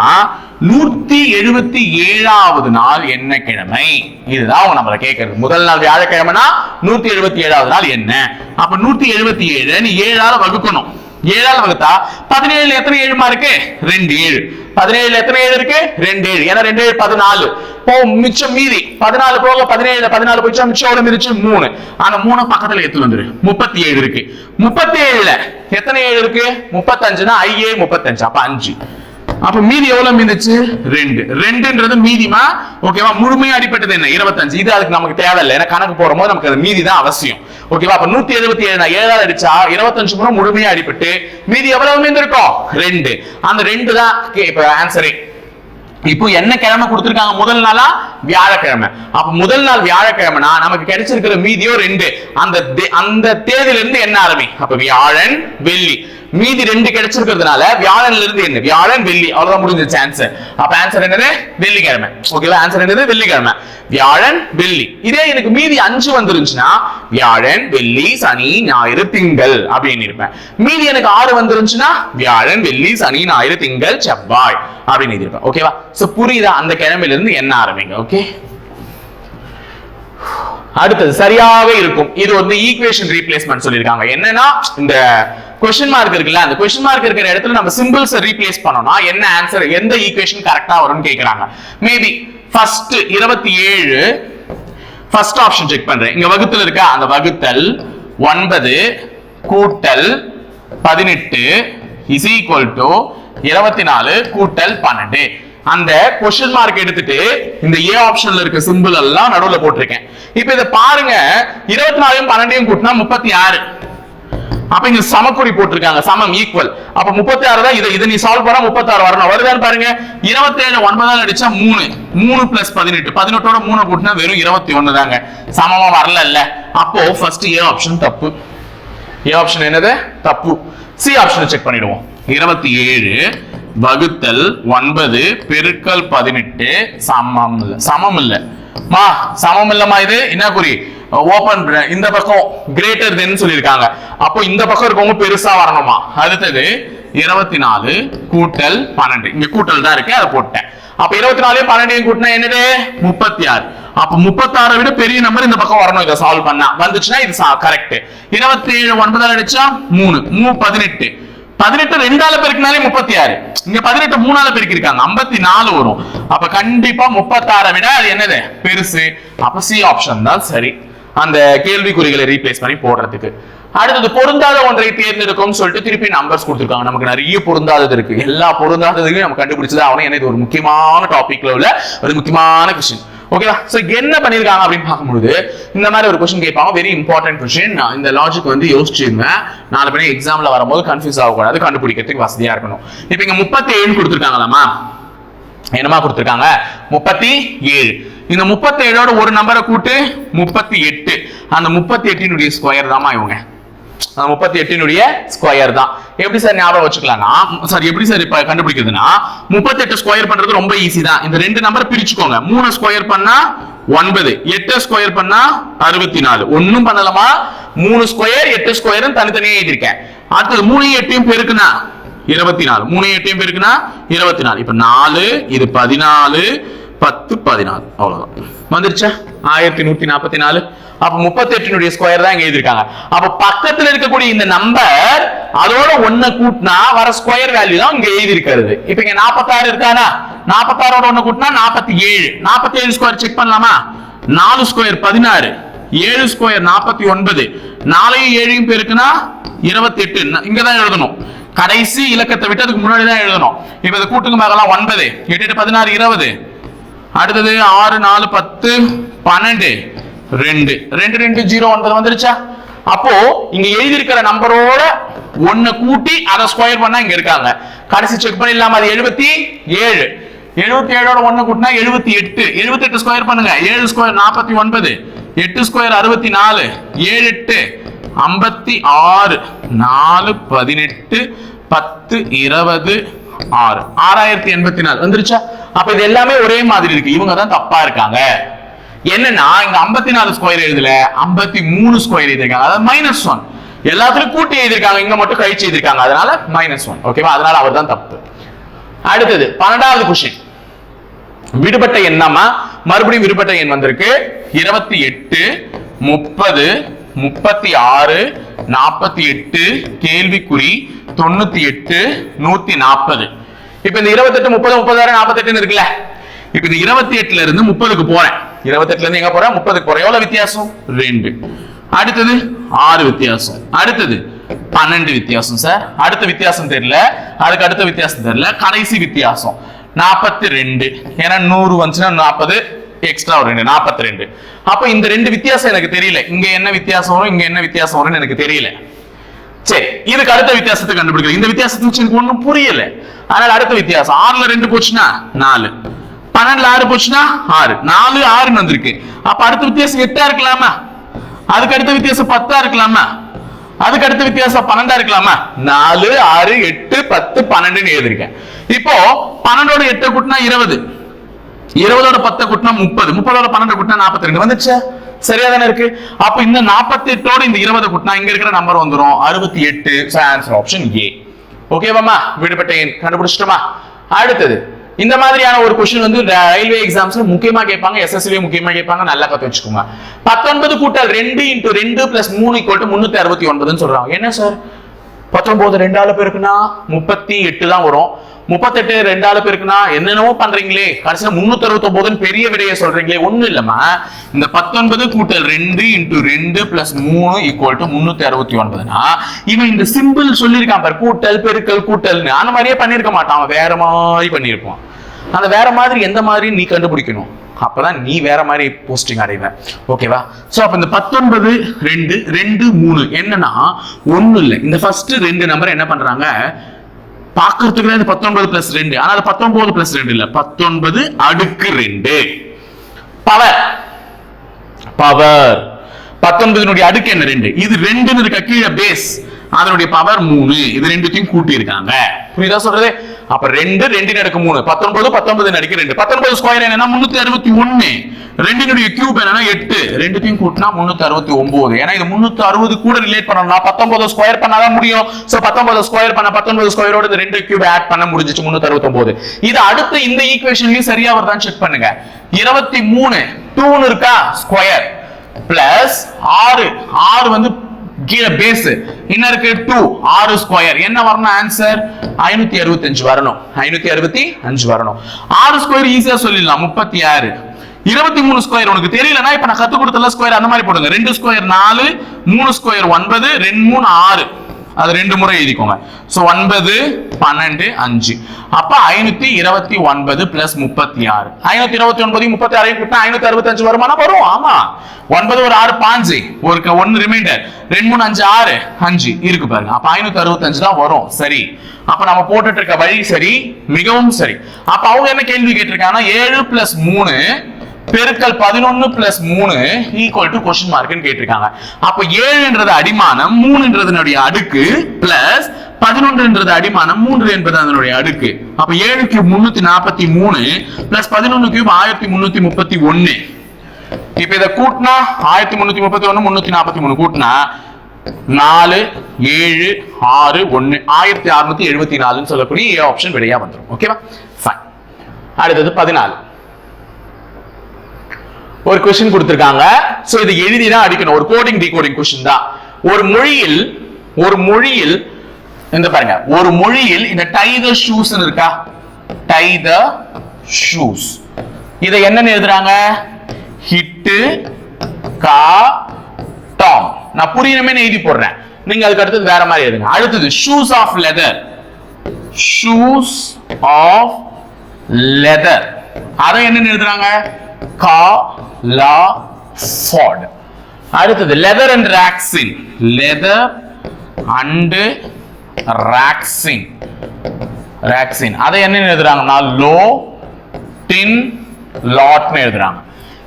A: நூத்தி எழுபத்தி ஏழாவது நாள் என்ன கிழமை? இதுதான் அவங்க நம்மள கேட்கறது. முதல் நாள் வியாழக்கிழமைனா நூத்தி எழுபத்தி ஏழாவது நாள் என்ன? அப்ப நூத்தி எழுபத்தி ஏழு நீ ஏழால வகுக்கணும். ஏழால வகுத்தா பதினேழுல எத்தனை ஏழுமா இருக்கு ரெண்டு ஏழு. பதினேழுல எத்தனை ஏழு இருக்கு? ரெண்டு ஏழு. ஏன்னா ரெண்டு ஏழு பதினாலு. போ மிச்சம் மீதி. பதினாலு போக பதினேழு பதினாலு போயிடுச்சா? மிச்சம் மிதிச்சு? மூணு. ஆனா மூணு பக்கத்துல எடுத்து வந்துரு. முப்பத்தி ஏழு இருக்கு. முப்பத்தி ஏழுல எத்தனை ஏழு இருக்கு? முப்பத்தஞ்சுனா ஐஏ முப்பத்தஞ்சு. அப்ப அஞ்சு. அப்ப மீதி எவ்வளவு மீந்துச்சு? ரெண்டு. ரெண்டுன்றது மீதிமா? ஓகேவா முழுமையா அடிப்பட்டது என்ன? இருபத்தஞ்சு. இது அதுக்கு நமக்கு தேவையில்லை. ஏன்னா கணக்கு போடும்போது நமக்கு அது மீதி தான் அவசியம். ஓகேவா அப்ப நூத்தி எழுபத்தி ஏழு ஏழாவது அடிச்சா இருபத்தஞ்சு முறை முழுமையா அடிப்பட்டு மீதி எவ்வளவு மீந்திருக்கும்? ரெண்டு. அந்த ரெண்டு தான் இப்ப ஆன்சரே இப்போ என்ன கிழமை கொடுத்திருக்காங்க? முதல் நாளா வியாழக்கிழமை. அப்ப முதல் நாள் வியாழக்கிழமைனா நமக்கு கிடைச்சிருக்கிற மீதியோ ரெண்டு. அந்த அந்த தேதியில இருந்து என்ன ஆரம்பி? அப்ப வியாழன் வெள்ளி. மீதி ரெண்டு கிடைச்சிருக்கிறதுனால வியாழன்ல இருந்து என்ன? வியாழன் வெள்ளி. அவ்வளவுதான் முடிஞ்சிருச்சு ஆன்சர் அப்ப ஆன்சர் என்னது? வெள்ளிக்கிழமை. ஓகேவா ஆன்சர் என்னது? வெள்ளிக்கிழமை. வியாழன் வெள்ளி. இதே எனக்கு மீதி அஞ்சு வந்துருந்துச்சுன்னா வியாழன் வெள்ளி சனி ஞாயிறு திங்கள் அப்படின்னு இருப்பேன். மீதி எனக்கு ஆறு வந்துருந்துச்சுன்னா வியாழன் வெள்ளி சனி ஞாயிறு திங்கள் செவ்வாய் அப்படின்னு எழுதியிருப்பேன். ஓகேவா சோ புரியுதா? அந்த கிழமையில இருந்து என்ன ஆரம்பிங்க? ஓகே அடுத்தது சரியாக இருக்கும். இது வந்து ஈக்குவேஷன் ரீப்ளேஸ்மெண்ட் சொல்லியிருக்காங்க. என்னன்னா இந்த கொஸ்டின் மார்க் இருக்குல்ல அந்த கொஸ்டின் மார்க் இருக்கிற இடத்துல நம்ம சிம்பிள்ஸ் ரீப்ளேஸ் பண்ணோம்னா என்ன ஆன்சர் எந்த ஈக்குவேஷன் கரெக்டா வரும்னு கேக்குறாங்க. மேபி ஃபர்ஸ்ட் இருபத்தி ஏழு ஃபர்ஸ்ட் ஆப்ஷன் செக் பண்றேன். இங்க வகுத்துல இருக்க? அந்த வகுத்தல் ஒன்பது கூட்டல் பதினெட்டு இஸ் ஈக்குவல் டு இருபத்தி நாலு கூட்டல் பன்னெண்டு. அந்த கொஸ்டின் மார்க் எடுத்துட்டு இந்த ஏ ஆப்ஷன்ல இருக்க சிம்பிள் எல்லாம் நடுவில் போட்டிருக்கேன். இப்போ இதை பாருங்க இருபத்தி நாலையும் பன்னெண்டையும் கூட்டினா முப்பத்தி ஆறு. அப்ப இங்க சமக்குறி போட்டிருக்காங்க சமம் ஈக்குவல் அப்ப முப்பத்தி ஆறு தான் இதை இதை நீ சால்வ் பண்ணா முப்பத்தி ஆறு வரணும். வருதான்னு பாருங்க. இருபத்தி ஏழு ஒன்பதால் அடிச்சா மூணு. மூணு பிளஸ் பதினெட்டு. பதினெட்டோட மூணு கூட்டினா வெறும் இருபத்தி ஒண்ணு தாங்க. சமமா வரல இல்ல அப்போ ஃபர்ஸ்ட் ஏ ஆப்ஷன் தப்பு. ஏ ஆப்ஷன் என்னது? தப்பு. சி ஆப்ஷனை செக் பண்ணிடுவோம். இருபத்தி ஏழு வகுத்தல் ஒன்பது பெருக்கல் பதினெட்டு. சமம் இல்லை. சமம் இல்லை. மா சமம் இல்லமா இது. என்ன குறி? Uh, ஓபன் uh, இந்த பக்கம் கிரேட்டர் தென் சொல்லியிருக்காங்க. அப்போ இந்த பக்கம் இருக்கவங்க பெருசா வரணுமா? அடுத்தது இருபத்தி நாலு கூட்டல் பன்னெண்டு. இங்க கூட்டல் தான் இருக்கு அதை போட்டேன். அப்ப இருபத்தி நாலு பன்னெண்டையும் கூட்டினா என்னது? முப்பத்தி ஆறு அப்ப முப்பத்தாறை விட பெரிய நம்பர் இந்த பக்கம் வரணும் இதை சால்வ் பண்ணா. வந்துச்சுன்னா இது கரெக்ட் இருபத்தி ஏழு ஒன்பதால் அடிச்சா மூணு. மூணு பதினெட்டு. பதினெட்டு ரெண்டால பெருக்கினாலே முப்பத்தி ஆறு இங்க பதினெட்டு மூணால பெருக்கிருக்காங்க ஐம்பத்தி நாலு வரும். அப்ப கண்டிப்பா முப்பத்தாறை விட அது என்னது? பெருசு. அப்ப சி ஆப்ஷன் தான் சரி. அந்த கேள்விக்குறிகளை ரீப்ளேஸ் பண்ணி போடுறதுக்கு. அடுத்தது பொருந்தாத ஒன்றை தேர்ந்தெடுக்கும் சொல்லிட்டு திருப்பி நம்பர்ஸ் கொடுத்துருக்காங்க. நமக்கு நிறைய பொருந்தாதது இருக்கு. எல்லா பொருந்தாததுக்கும் நம்ம கண்டுபிடிச்சதான் ஆகணும் ஏன்னா இது ஒரு முக்கியமான டாபிக்ல உள்ள ஒரு முக்கியமான கொஸ்டின் ஓகேவா சோ என்ன பண்ணிருக்காங்க அப்படின்னு பார்க்கும்போது இந்த மாதிரி ஒரு கொஸ்டின் கேட்பாங்க. வெரி இம்பார்ட்டன்ட் கொஸ்டின் இந்த லாஜிக் வந்து யோசிச்சுங்க நாலு மணி எக்ஸாம்ல வரும்போது கன்ஃபியூஸ் ஆகக்கூடாது. கண்டுபிடிக்கிறதுக்கு வசதியா இருக்கணும். இப்போ இங்க முப்பத்தி ஏழு கொடுத்துருக்காங்களாமா என்னமா கொடுத்துருக்காங்க? முப்பத்தி ஏழு இந்த முப்பத்தி ஏழோட ஒரு நம்பரை கூட்டு முப்பத்தி எட்டு. அந்த முப்பத்தி எட்டினுடைய ஸ்கொயர் தாமா இவங்க. அந்த முப்பத்தி எட்டினுடைய ஸ்கொயர் தான். எப்படி சார் ஞாபகம் வச்சுக்கலாம்னா சார் எப்படி சார் இப்ப கண்டுபிடிக்கிறதுனா முப்பத்தி எட்டு ஸ்கொயர் பண்றது ரொம்ப ஈஸி தான். இந்த ரெண்டு நம்பர் பிரிச்சுக்கோங்க. மூணு ஸ்கொயர் பண்ணா ஒன்பது எட்டு ஸ்கொயர் பண்ணா அறுபத்தி நாலு ஒன்னும் பண்ணலாமா மூணு ஸ்கொயர் எட்டு ஸ்கொயரும் தனித்தனியா எழுதியிருக்கேன். அடுத்தது மூணு எட்டையும் பெருக்குனா இருபத்தி நாலு மூணு எட்டையும் பெருக்குனா இருபத்தி நாலு இப்ப நாலு இது பதினாலு. பத்து பதினாலு. அவ்வளவுதான். வந்துருச்சா? ஆயிரத்தி நூத்தி நாற்பத்தி நாலு. அப்ப முப்பத்தி எட்டினுடைய ஸ்கொயர் தான் இங்க எழுதிருக்காங்க அப்ப பக்கத்துல இருக்கக்கூடிய இந்த நம்பர் அதோட ஒண்ணு கூட்டினா வர ஸ்கொயர் வேல்யூ தான் இங்க எழுதிருக்கிறது இப்ப இங்க நாற்பத்தாறு இருக்கானா? நாற்பத்தாறோட ஒண்ணு கூட்டினா நாற்பத்தி ஏழு நாற்பத்தி ஏழு ஸ்கொயர் செக் பண்ணலாமா? நாலு ஸ்கொயர் பதினாறு. ஏழு ஸ்கொயர் நாற்பத்தி ஒன்பது. நாலையும் ஏழையும் பேருக்குன்னா இருபத்தி எட்டு இங்கதான் எழுதணும். கடைசி இலக்கத்தை விட்டு அதுக்கு முன்னாடி தான் எழுதணும். இப்ப இதை கூட்டுங்க பார்க்கலாம். ஒன்பது. எட்டு எட்டு பதினாறு இருபது. அடுத்தது ஆறு நாலு பத்து பன்னெண்டு. ரெண்டு. ரெண்டு ரெண்டு ஜீரோ ஒன்பது வந்துருச்சா? அப்போ இங்க எழுதியிருக்கிற நம்பரோட ஒன்னு கூட்டி அதை ஸ்கொயர் பண்ணா இங்க இருக்காங்க. கடைசி செக் பண்ணிடலாமா? அது எழுபத்தி ஏழு. எழுபத்தி ஏழோட ஒன்னு கூட்டினா எழுபத்தி எட்டு. எழுபத்தி எட்டு ஸ்கொயர் பண்ணுங்க. ஏழு ஸ்கொயர் நாற்பத்தி ஒன்பது. எட்டு ஸ்கொயர் அறுபத்தி நாலு. ஏழு எட்டு ஐம்பத்தி ஆறு. நாலு பதினெட்டு பத்து இருபது ஆறு. ஆறாயிரத்தி எண்பத்தி நாலு. வந்துருச்சா? அப்ப இது எல்லாமே ஒரே மாதிரி இருக்கு. இவங்க தான் தப்பா இருக்காங்க. என்னன்னா இங்க ஐம்பத்தி நாலு ஸ்கொயர் எழுதல ஐம்பத்தி மூணு ஸ்கொயர் எழுதிருக்காங்க அதாவது மைனஸ் ஒன் எல்லாத்துலயும் கூட்டி எழுதிருக்காங்க இங்க மட்டும் கழிச்சு எழுதிருக்காங்க அதனால மைனஸ் ஒன் ஓகேவா அதனால அவர் தான் தப்பு. அடுத்தது பன்னெண்டாவது கொஸ்டின் விடுபட்ட எண்ணமா மறுபடியும் விடுபட்ட எண் வந்திருக்கு. இருபத்தி எட்டு முப்பது முப்பத்தி ஆறு நாற்பத்தி எட்டு கேள்விக்குறி தொண்ணூத்தி எட்டு நூத்தி நாற்பது இப்ப இந்த இருபத்தெட்டு முப்பது முப்பதாயிரம் நாற்பத்தெட்டுன்னு இருக்குல்ல? இப்ப இந்த இருபத்தி எட்டுல இருந்து முப்பதுக்கு போறேன். இருபத்தி எட்டுல இருந்து எங்க போறேன்? முப்பதுக்கு போறேன். எவ்வளவு வித்தியாசம்? ரெண்டு. அடுத்தது ஆறு வித்தியாசம். அடுத்தது பன்னெண்டு வித்தியாசம் சார் அடுத்த வித்தியாசம் தெரியல. அதுக்கு அடுத்த வித்தியாசம் தெரியல. கடைசி வித்தியாசம். நாற்பத்தி ரெண்டு ஏன்னா நூறு வந்துச்சுன்னா நாற்பது எக்ஸ்ட்ரா ஒரு ரெண்டு. நாற்பத்தி ரெண்டு அப்ப இந்த ரெண்டு வித்தியாசம் எனக்கு தெரியல. இங்க என்ன வித்தியாசம் வரும்? இங்க என்ன வித்தியாசம் வரும்னு எனக்கு தெரியல. சரி இதுக்கு அடுத்த வித்தியாசத்தை கண்டுபிடிக்கலாம். இந்த வித்தியாசத்தை வச்சு எனக்கு ஒன்றும் புரியல. அதனால அடுத்த வித்தியாசம். ஆறுல ரெண்டு போச்சுன்னா நாலு. பன்னெண்டுல ஆறு போச்சுன்னா ஆறு. நாலு ஆறுன்னு வந்திருக்கு. அப்ப அடுத்த வித்தியாசம் எட்டா இருக்கலாமா? அதுக்கு அடுத்த வித்தியாசம் பத்தா இருக்கலாமா? அதுக்கு அடுத்த வித்தியாசம் பன்னெண்டா இருக்கலாமா? நாலு ஆறு எட்டு பத்து பன்னெண்டுன்னு எழுதிருக்கேன் இப்போ பன்னெண்டோட எட்டை கூட்டினா இருபது. இருபதோட பத்தை கூட்டினா முப்பது. முப்பதோட பன்னெண்டு கூட்டினா நாற்பத்தி ரெண்டு. வந்துச்சு சரியா தானே இருக்கு? அப்ப இந்த நாற்பத்தி எட்டோட இந்த இருபது கூட்டினா இங்க இருக்கிற நம்பர் வந்துரும். அறுபத்தி எட்டு ஆன்சர் ஆப்ஷன் ஏ ஓகேவாமா விடுபட்டேன். கண்டுபிடிச்சிட்டோமா? அடுத்தது. இந்த மாதிரியான ஒரு கொஸ்டின் வந்து ரயில்வே எக்ஸாம்ஸ்ல முக்கியமா கேட்பாங்க எஸ்எஸ்சி முக்கியமா கேட்பாங்க நல்லா பார்த்து வச்சுக்கோங்க. பத்தொன்பது கூட்டல் ரெண்டு இன்டூ ரெண்டு பிளஸ் மூணு ஈக்குவல் முன்னூத்தி அறுபத்தி ஒன்பதுன்னு சொல்றாங்க. என்ன சார் பத்தொன்பது ரெண்டால பேருக்குன்னா முப்பத்தி எட்டு தான் வரும். முப்பத்தெட்டு ரெண்டு ஆளு பேருக்குன்னா என்னென்னவோ பண்றீங்களே. கடைசியில் முன்னூத்தி அறுபத்தி ஒன்பதுன்னு பெரிய விடையை சொல்றீங்களே. ஒண்ணும் இல்லம்மா. இந்த பத்தொன்பது கூட்டல் ரெண்டு இன்டூ ரெண்டு பிளஸ் மூணு ஈக்குவல் டு முன்னூத்தி அறுபத்தி ஒன்பதுனா இவன் இந்த சிம்பிள் சொல்லியிருக்கான் பாரு. கூட்டல் பெருக்கல் கூட்டல்னு. அந்த மாதிரியே பண்ணியிருக்க மாட்டான். அவன் வேற மாதிரி பண்ணியிருப்பான். அந்த வேற மாதிரி எந்த மாதிரி நீ கண்டுபிடிக்கணும். அப்பதான் நீ வேற மாதிரி போஸ்டிங் அடைவ. ஓகேவா சோ அப்ப இந்த பத்தொன்பது ரெண்டு ரெண்டு மூணு என்னன்னா ஒண்ணு இல்லை. இந்த ஃபர்ஸ்ட் ரெண்டு நம்பர் என்ன பண்றாங்க? பாக்குறதுக்கு பத்தொன்பது பிளஸ் ரெண்டு. ஆனால் பத்தொன்பது பிளஸ் ரெண்டு இல்ல. பத்தொன்பது அடுக்கு ரெண்டு. பவர். பவர். பத்தொன்பதினுடைய அடுக்கு என்ன ரெண்டு? இது ரெண்டுன்னு இருக்க? கீழே பேஸ் அதனுடைய பவர் மூணு. இது ரெண்டுத்தையும் கூட்டி இருக்காங்க புரியுதா சொல்றது? அப்ப ரெண்டு ரெண்டு அடுக்கு மூணு. பத்தொன்பது பத்தொன்பது அடுக்கு ரெண்டு. பத்தொன்பது ஸ்கொயர் என்னன்னா முன்னூத்தி அறுபத்தி ஒண்ணு ரெண்டினுடைய கியூப் என்னன்னா எட்டு. ரெண்டுத்தையும் கூட்டினா முன்னூத்தி அறுபத்தி ஒன்பது ஏன்னா இது முன்னூத்தி அறுபது கூட ரிலேட் பண்ணணும்னா பத்தொன்பது ஸ்கொயர் பண்ணாதான் முடியும். சோ பத்தொன்பது ஸ்கொயர் பண்ண பத்தொன்பது ஸ்கொயரோட இந்த ரெண்டு கியூப் ஆட் பண்ண முடிஞ்சிச்சு முன்னூத்தி அறுபத்தி ஒன்பது இது அடுத்து இந்த ஈக்குவேஷன்லயும் சரியா வருதான் செக் பண்ணுங்க. இருபத்தி மூணு டூன்னு இருக்கா? ஸ்கொயர் பிளஸ் ஆறு. ஆறு வந்து கீழே பேஸ் என்ன இருக்கு டூ ஆறு ஸ்கொயர் என்ன வரணும் ஆன்சர் ஐநூத்தி அறுபத்தி அஞ்சு வரணும். ஐநூத்தி அறுபத்தி அஞ்சு வரணும். ஆறு ஸ்கொயர் ஈஸியா சொல்லிடலாம். முப்பத்தி ஆறு. இருபத்தி மூணு ஸ்கொயர் உனக்கு தெரியலனா இப்ப நான் கத்து கொடுத்தல ஸ்கொயர் அந்த மாதிரி போடுங்க. ரெண்டு ஸ்கொயர் நாலு மூணு ஸ்கொயர் ஒன்பது ரெண்டு மூணு ஆறு. அது ரெண்டு முறை எழுதிக்கோங்க. ஸோ ஒன்பது பன்னெண்டு அஞ்சு. அப்ப ஐநூத்தி இருபத்தி ஒன்பது பிளஸ் முப்பத்தி ஆறு ஐநூத்தி இருபத்தி ஒன்பது முப்பத்தி ஆறு கூட்டினா ஐநூத்தி அறுபத்தஞ்சு வருமானா வரும். ஆமா. ஒன்பது ஒரு ஆறு பாஞ்சு. ஒரு ஒன்னு ரிமைண்டர் ரெண்டு மூணு அஞ்சு ஆறு அஞ்சு. இருக்கு பாருங்க. அப்ப ஐநூத்தி அறுபத்தஞ்சு தான் வரும். சரி. அப்ப நம்ம போட்டுட்டு இருக்க வழி சரி மிகவும் சரி. அப்ப அவங்க என்ன கேள்வி கேட்டிருக்காங்கன்னா ஏழு பிளஸ் மூணு பெருக்கல் பதினொன்னு பிளஸ் மூணு ஈக்குவல் டு கொஸ்டின் மார்க்னு கேட்டிருக்காங்க. அப்ப ஏழுன்றது அடிமானம் மூணுன்றதுனுடைய அடுக்கு பிளஸ் பதினொன்றுன்றது அடிமானம் மூன்று என்பது அதனுடைய அடுக்கு. அப்ப ஏழு கியூப் முன்னூத்தி நாற்பத்தி மூணு பிளஸ் பதினொன்னு கியூப் ஆயிரத்தி முன்னூத்தி முப்பத்தி ஒன்னு. இப்ப இதை கூட்டினா ஆயிரத்தி முன்னூத்தி முப்பத்தி ஒண்ணு முன்னூத்தி நாற்பத்தி மூணு கூட்டினா நாலு ஏழு ஆறு ஒன்னு. ஆயிரத்தி அறுநூத்தி எழுபத்தி நாலுன்னு சொல்லக்கூடிய ஏ ஆப்ஷன் வெளியா வந்துடும் ஓகேவா ஃபைன் அடுத்தது பதினாலு. ஒரு கொஸ்டின் கொடுத்திருக்காங்க. சோ இது எழுதி தான் அடிக்கணும். ஒரு கோடிங் டிகோடிங் கொஸ்டின் தான். ஒரு மொழியில் ஒரு மொழியில் இந்த பாருங்க. ஒரு மொழியில் இந்த டை த ஷூஸ் இருக்கா? டை த ஷூஸ் இதை என்னன்னு எழுதுறாங்க? ஹிட்டு கா டாம் நான் புரியணுமே எழுதி போடுறேன். நீங்க அதுக்கு அடுத்தது வேற மாதிரி எழுதுங்க. அடுத்தது shoes of leather shoes of leather அதை என்னன்னு எழுதுறாங்க? கா லா ஃபார்ட் அடுத்தது leather and rexine leather and rexine rexine அதை என்ன எழுதுறாங்கன்னா லோ டின் லாட்னு எழுதுறாங்க.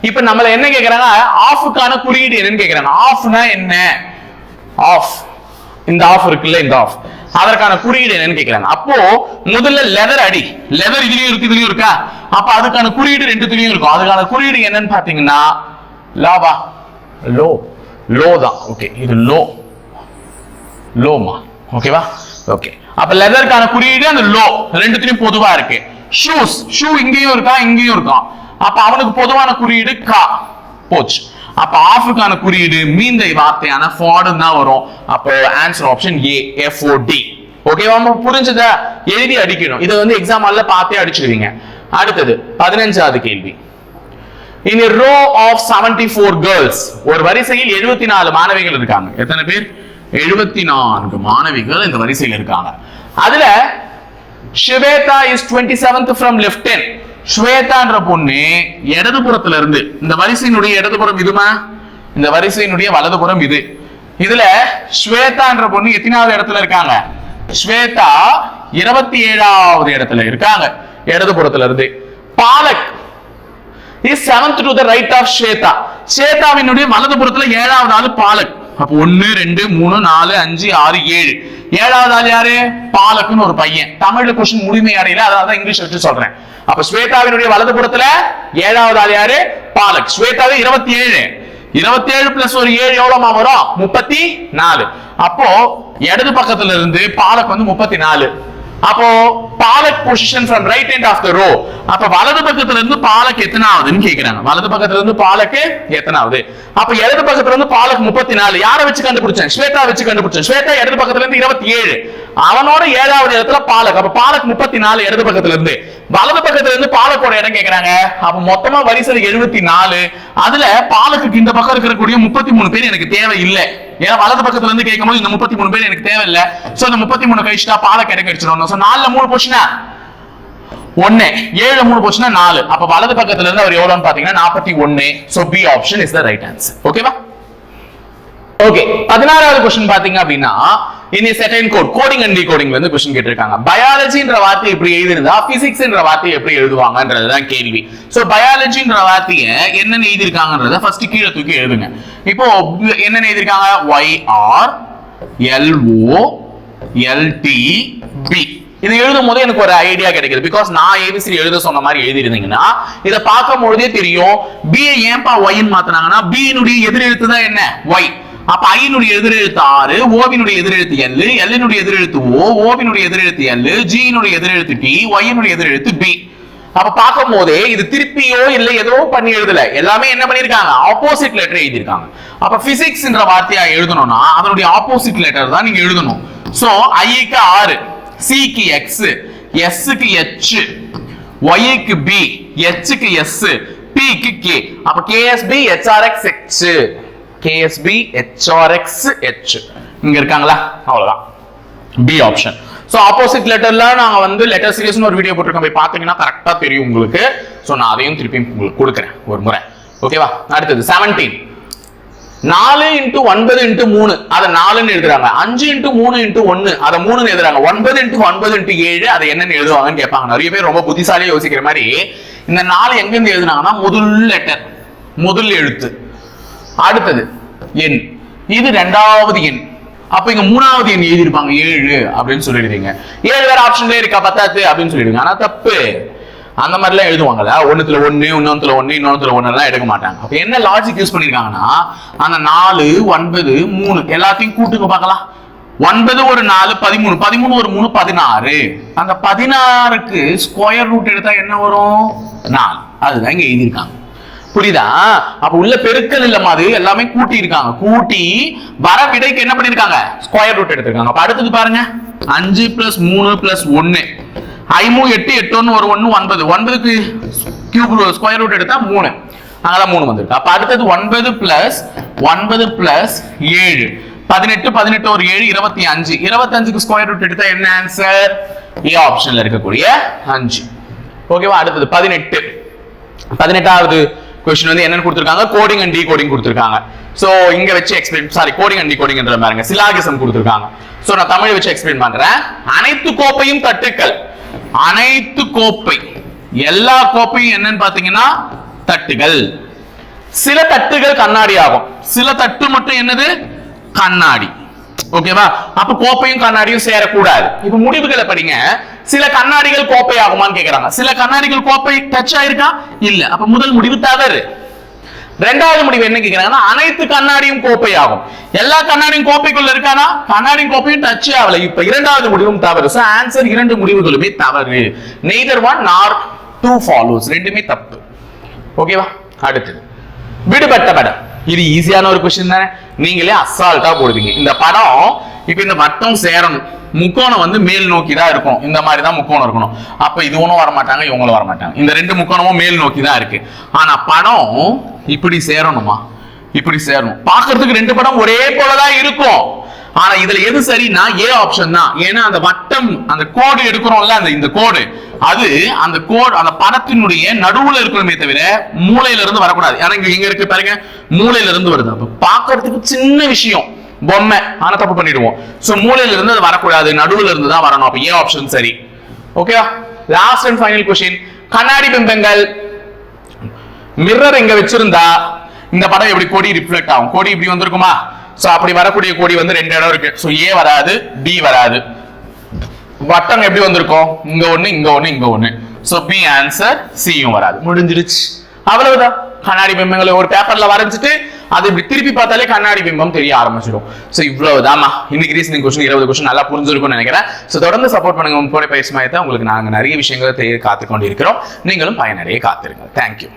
A: இப்ப நம்மள என்ன கேக்குறாங்க? ஆஃப்க்கான குறியீடு என்னன்னு கேக்குறாங்க. ஆஃப்னா என்ன? ஆஃப். இந்த ஆஃப் இருக்குல்ல இந்த ஆஃப். அதற்கான குறியீடு என்னன்னு கேட்கிறாங்க அப்போ முதல்ல லெதர் அடி. லெதர் இதுலயும் இருக்கு இதுலயும் இருக்கா? அப்ப அதுக்கான குறியீடு ரெண்டுத்துலயும் இருக்கும். அதுக்கான குறியீடு என்னன்னு பாத்தீங்கன்னா லாவா. லோ. லோ தான். ஓகே இது லோ. லோமா? ஓகேவா ஓகே அப்ப லெதருக்கான குறியீடு அந்த லோ. ரெண்டுத்துலயும் பொதுவா இருக்கு. ஷூஸ் ஷூ இங்கேயும் இருக்கா இங்கேயும் இருக்கா. அப்ப அவனுக்கு பொதுவான குறியீடு கா. போச்சு. அப்ப ஆஃபுக்கான குறியீடு மீந்த வார்த்தையான ஃபார்டன் தான் வரும். அப்போ answer option A F O D ஓகேவா புரிஞ்சதா? எழுதி அடிக்கணும். இதை வந்து எக்ஸாம் ஹால்ல பார்த்தே அடிச்சுடுவீங்க. அடுத்தது பதினஞ்சாவது கேள்வி. In row of 74 four girls ஒரு வரிசையில் 74 நாலு மாணவிகள் இருக்காங்க. எத்தனை பேர்? 74 நான்கு மாணவிகள் இந்த வரிசையில் இருக்காங்க. அதுல Shweta is twenty seventh from left hand ஸ்வேதான்ற பொண்ணு இடதுபுறத்துல இருந்து இந்த வரிசையினுடைய இடதுபுறம் இதுமா? இந்த வரிசையினுடைய வலதுபுறம் இது. இதுல ஸ்வேதான்ற பொண்ணு எத்தனாவது இடத்துல இருக்காங்க? ஸ்வேதா இருபத்தி ஏழாவது இடத்துல இருக்காங்க இடதுபுறத்துல இருந்து Palak is seventh to the right of Shweta. ஸ்வேதாவினுடைய வலதுபுறத்துல ஏழாவது ஆள் பாலக். அப்ப ஒன்னு ரெண்டு மூணு நாலு அஞ்சு ஆறு ஏழு. ஏழாவது ஆள் யாரு? பாலக்குன்னு ஒரு பையன். தமிழ்ல கொஸ்டின் முழுமை அடையில அதான் இங்கிலீஷ் வச்சு சொல்றேன். அப்ப ஸ்வேதாவினுடைய வலது புறத்துல ஏழாவது ஆள் யாரு? பாலக். ஸ்வேதாவே இருபத்தி ஏழு இருபத்தி ஏழு பிளஸ் ஒரு ஏழு எவ்வளவுமா வரும்? முப்பத்தி நாலு. அப்போ இடது பக்கத்துல இருந்து பாலக் வந்து முப்பத்தி நாலு. அப்போ Palak position from right hand of the row அப்ப வலது பக்கத்துல இருந்து பாலக் எத்தனாவதுன்னு கேக்குறாங்க. வலது பக்கத்துல இருந்து பாலக்கு எத்தனாவது? அப்ப இடது பக்கத்துல இருந்து பாலக் முப்பத்தி நாலு யாரை வச்சு கண்டுபிடிச்சேன்? ஸ்வேதா வச்சு கண்டுபிடிச்சேன். ஸ்வேதா இடது பக்கத்துல இருந்து இருபத்தி ஏழு அவனோட ஏழாவது இடத்துல பாலக். அப்ப பாலக் முப்பத்தி நாலு இடது பக்கத்துல இருந்து வலது பக்கத்துல இருந்து பாலக்கோட இடம் கேக்குறாங்க. அப்ப மொத்தமா வரிசை எழுபத்தி நாலு அதுல பாலக்கு இந்த பக்கம் இருக்கக்கூடிய முப்பத்தி மூணு பேர் எனக்கு தேவை இல்லை ஏன்னா வலது பக்கத்துல இருந்து கேட்கும்போது இந்த முப்பத்தி மூணு பேர் எனக்கு தேவையில்லை. சோ இந்த முப்பத்தி மூணு கழிச்சுட்டா பால இடம் சோ நாலுல மூணு போச்சுன்னா? ஒன்னு ஏழு மூணு போச்சுன்னா நாலு. அப்ப வலது பக்கத்துல இருந்து அவர் எவ்வளவுன்னு பாத்தீங்கன்னா நாற்பத்தி ஒன்னு so B option is the right answer ஓகேவா ஓகே பதினாறாவது கொஸ்டின் பாத்தீங்க அப்படின்னா இனி செகண்ட் கோட் கோடிங் அண்ட் டிகோடிங்ல இருந்து கொஸ்டின் கேட்டிருக்காங்க. பயாலஜின்ற வார்த்தை எப்படி எழுதிருந்தா பிசிக்ஸ்ன்ற வார்த்தை எப்படி எழுதுவாங்கன்றதுதான் கேள்வி. சோ பயாலஜின்ற வார்த்தையை என்னென்ன எழுதியிருக்காங்கன்றத ஃபர்ஸ்ட் கீழே தூக்கி எழுதுங்க. இப்போ என்னென்ன எழுதியிருக்காங்க? Y R LO LT B இது எழுதும் போது எனக்கு ஒரு ஐடியா கிடைக்குது. பிகாஸ் நான் ஏபிசி எழுத சொன்ன மாதிரி எழுதிருந்தீங்கன்னா இதை பார்க்கும் பொழுதே தெரியும். பி ஏன்பா ஒய்ன்னு மாத்தினாங்கன்னா பியினுடைய எதிரெழுத்து தான் என்ன? ஒய் அப்ப ஐயினுடைய எதிரெழுத்து ஆறு ஓவினுடைய எதிரெழுத்து எல் எல்லினுடைய எதிரெழுத்து ஓ ஓவினுடைய எதிரெழுத்து எல் ஜியினுடைய எதிரெழுத்து டி ஒய்யினுடைய எதிரெழுத்து பி. அப்ப பார்க்கும் போதே இது திருப்பியோ இல்ல ஏதோ பண்ணி எழுதல. எல்லாமே என்ன பண்ணிருக்காங்க ஆப்போசிட் லெட்டர் எழுதியிருக்காங்க. அப்ப பிசிக்ஸ்ன்ற வார்த்தையா எழுதணும்னா அதனுடைய ஆப்போசிட் லெட்டர் தான் நீங்க எழுதணும். சோ ஐக்கு ஆறு சிக்கு எக்ஸ் எஸ்க்கு எச் ஒய்க்கு பி எச்க்கு எஸ் பிக்கு கே அப்ப KSB HRX X KSB HRX H இங்க இருக்காங்களா? அவ்வளவுதான். பி ஆப்ஷன் ஸோ ஆப்போசிட் லெட்டர்ல நாங்க வந்து லெட்டர் சீரிஸ்னு ஒரு வீடியோ போட்டிருக்கோம். போய் பாத்தீங்கன்னா கரெக்டா தெரியும் உங்களுக்கு. ஸோ நான் அதையும் திருப்பி உங்களுக்கு கொடுக்குறேன். ஒரு முறை. ஓகேவா அடுத்தது செவன்டீன் நாலு இன்ட்டு ஒன்பது இன்ட்டு மூணு. அதை நாலுன்னு எழுதுறாங்க. அஞ்சு இன்ட்டு மூணு இன்ட்டு ஒன்னு அதை மூணுன்னு எழுதுறாங்க. ஒன்பது இன்ட்டு ஒன்பது இன்ட்டு ஏழு அதை என்னன்னு எழுதுவாங்கன்னு கேட்பாங்க. நிறைய பேர் ரொம்ப புத்திசாலியா யோசிக்கிற மாதிரி இந்த நாலு எங்கேருந்து எழுதுனாங்கன்னா முதல் லெட்டர் முதல் எழுத்து. அடுத்தது எண். இது ரெண்டாவது எண். அப்ப இங்க மூணாவது எண் எழுதியிருப்பாங்க. ஏழு அப்படின்னு சொல்லிடுவீங்க. ஏழு வேற ஆப்ஷன்ல இருக்கா? பத்தாத்து அப்படின்னு சொல்லிடுங்க ஆனா தப்பு. அந்த மாதிரிலாம் எழுதுவாங்கல்ல. ஒண்ணுத்துல ஒண்ணு இன்னொன்னுல ஒண்ணு இன்னொன்னுல ஒண்ணு எல்லாம் எடுக்க மாட்டாங்க. அப்ப என்ன லாஜிக் யூஸ் பண்ணிருக்காங்கன்னா அந்த நாலு ஒன்பது மூணு எல்லாத்தையும் கூட்டுங்க பார்க்கலாம். ஒன்பது ஒரு நாலு பதிமூணு. பதிமூணு ஒரு மூணு பதினாறு. அந்த பதினாறுக்கு ஸ்கொயர் ரூட் எடுத்தா என்ன வரும்? நாலு. அதுதான் இங்க எழுதியிருக்காங்க. புரியுதா? அப்ப உள்ள பெருக்கல் இல்ல அது. எல்லாமே கூட்டி இருக்காங்க. கூட்டி வர விடைக்கு என்ன பண்ணிருக்காங்க? ஸ்கொயர் ரூட் எடுத்திருக்காங்க. அப்ப அடுத்தது பாருங்க. அஞ்சு பிளஸ் மூணு பிளஸ் ஒன்னு. ஐமூ எட்டு எட்டு ஒன்னு ஒரு ஒன்னு ஒன்பது. ஒன்பதுக்கு கியூப் ஸ்கொயர் ரூட் எடுத்தா மூணு. அங்கதான் மூணு வந்திருக்கு. அப்ப அடுத்தது ஒன்பது பிளஸ் ஒன்பது பிளஸ் ஏழு. பதினெட்டு பதினெட்டு ஒரு ஏழு இருபத்தி அஞ்சு. இருபத்தஞ்சுக்கு ஸ்கொயர் ரூட் எடுத்தா என்ன ஆன்சர் ஏ ஆப்ஷன்ல இருக்கக்கூடிய அஞ்சு. ஓகேவா அடுத்தது பதினெட்டு. பதினெட்டாவது கொஸ்டின் வந்து என்னன்னு கொடுத்துருக்காங்க? கோடிங் அண்ட் கோடிங் கொடுத்துருக்காங்க. ஸோ இங்க வச்சு எக்ஸ்பிளைன் சாரி கோடிங் அண்ட் கோடிங்ன்ற பாருங்க சிலாகிசம் கொடுத்துருக்காங்க. ஸோ நான் தமிழ் வச்சு எக்ஸ்பிளைன் பண்றேன். அனைத்து கோப்பையும் தட்டுக்கள். அனைத்து கோப்பை. எல்லா கோப்பையும் என்னன்னு பாத்தீங்கன்னா தட்டுகள். சில தட்டுகள் கண்ணாடி ஆகும். சில தட்டு மட்டும் என்னது? கண்ணாடி. ஓகேவா அப்ப கோப்பையும் கண்ணாடியும் சேரக்கூடாது. இப்ப முடிவுகளை படிங்க. சில கண்ணாடிகள் கோப்பை ஆகுமான்னு கேக்குறாங்க. சில கண்ணாடிகள் கோப்பை டச் ஆயிருக்கா? இல்ல. அப்ப முதல் முடிவு தவறு. ரெண்டாவது முடிவு என்ன கேக்குறாங்கன்னா அனைத்து கண்ணாடியும் கோப்பை ஆகும் எல்லா கண்ணாடியும் கோப்பைக்குள்ள இருக்கானா? கண்ணாடியும் கோப்பையும் டச் ஆகல. இப்ப இரண்டாவது முடிவும் தவறு. சோ ஆன்சர் இரண்டு முடிவுகளுமே தவறு. Neither one nor two follows ரெண்டுமே தப்பு. ஓகேவா அடுத்தது. விடுபட்ட படம் இது ஈஸியான ஒரு கொஸ்டின் தானே? நீங்களே அசால்ட்டா போடுவீங்க. இந்த படம் இப்ப இந்த வட்டம் சேரணும். முக்கோணம் வந்து மேல் நோக்கி தான் இருக்கும். இந்த மாதிரி தான் முக்கோணம் இருக்கணும். அப்ப இது ஒன்றும் வர மாட்டாங்க இவங்களும் வர மாட்டாங்க இந்த ரெண்டு முக்கோணமும் மேல் நோக்கி தான் இருக்கு. ஆனா படம் இப்படி சேரணுமா? இப்படி சேரணும். பாக்குறதுக்கு ரெண்டு படம் ஒரே போலதான் இருக்கும். ஆனா இதுல எது சரின்னா ஏ ஆப்ஷன் தான். ஏன்னா அந்த வட்டம் அந்த கோடு எடுக்கிறோம்ல அந்த இந்த கோடு. அது அந்த கோடு அந்த படத்தினுடைய நடுவுல இருக்கணுமே தவிர மூளையில இருந்து வரக்கூடாது. ஏன்னா இங்க எங்க இருக்கு பாருங்க. மூலையில இருந்து வருது. அப்ப பாக்குறதுக்கு சின்ன விஷயம். பொம்மை. ஆனா தப்பு பண்ணிடுவோம். சோ மூலையில இருந்து அது வரக்கூடாது. நடுவுல இருந்து தான் வரணும். அப்ப ஏ ஆப்ஷன் சரி. ஓகேவா லாஸ்ட் அண்ட் ஃபைனல் கொஸ்டின் கண்ணாடி பிம்பங்கள். மிரர் எங்க வச்சிருந்தா இந்த படம் எப்படி கொடி ரிஃப்ளெக்ட் ஆகும்? கோடி இப்படி வந்திருக்குமா? சோ அப்படி வரக்கூடிய கோடி வந்து ரெண்டு இடம் இருக்கு. சோ ஏ வராது டி வராது. வட்டம் எப்படி வந்திருக்கும்? இங்க ஒண்ணு இங்க ஒண்ணு இங்க ஒண்ணு. சோ பி ஆன்சர் சியும் வராது. முடிஞ்சிருச்சு அவ்வளவுதான். கண்ணாடி பிம்பங்களை ஒரு பேப்பர்ல வரைஞ்சிட்டு அது இப்படி திருப்பி பார்த்தாலே கண்ணாடி பிம்பம் தெரிய ஆரம்பிச்சிடும். சோ இவ்வளவுதாம்மா. இன்னைக்கு ரீசனிங் கொஸ்டின் இருபது கொஸ்டின் நல்லா புரிஞ்சிருக்கும்னு நினைக்கிறேன். சோ தொடர்ந்து சப்போர்ட் பண்ணுங்க. உங்க கூட பயிற்சி மையத்தை உங்களுக்கு நாங்க நிறைய விஷயங்களை தெரிய காத்து கொண்டிருக்கிறோம் நீங்களும் பயனடைய காத்திருங்க தேங்க்யூ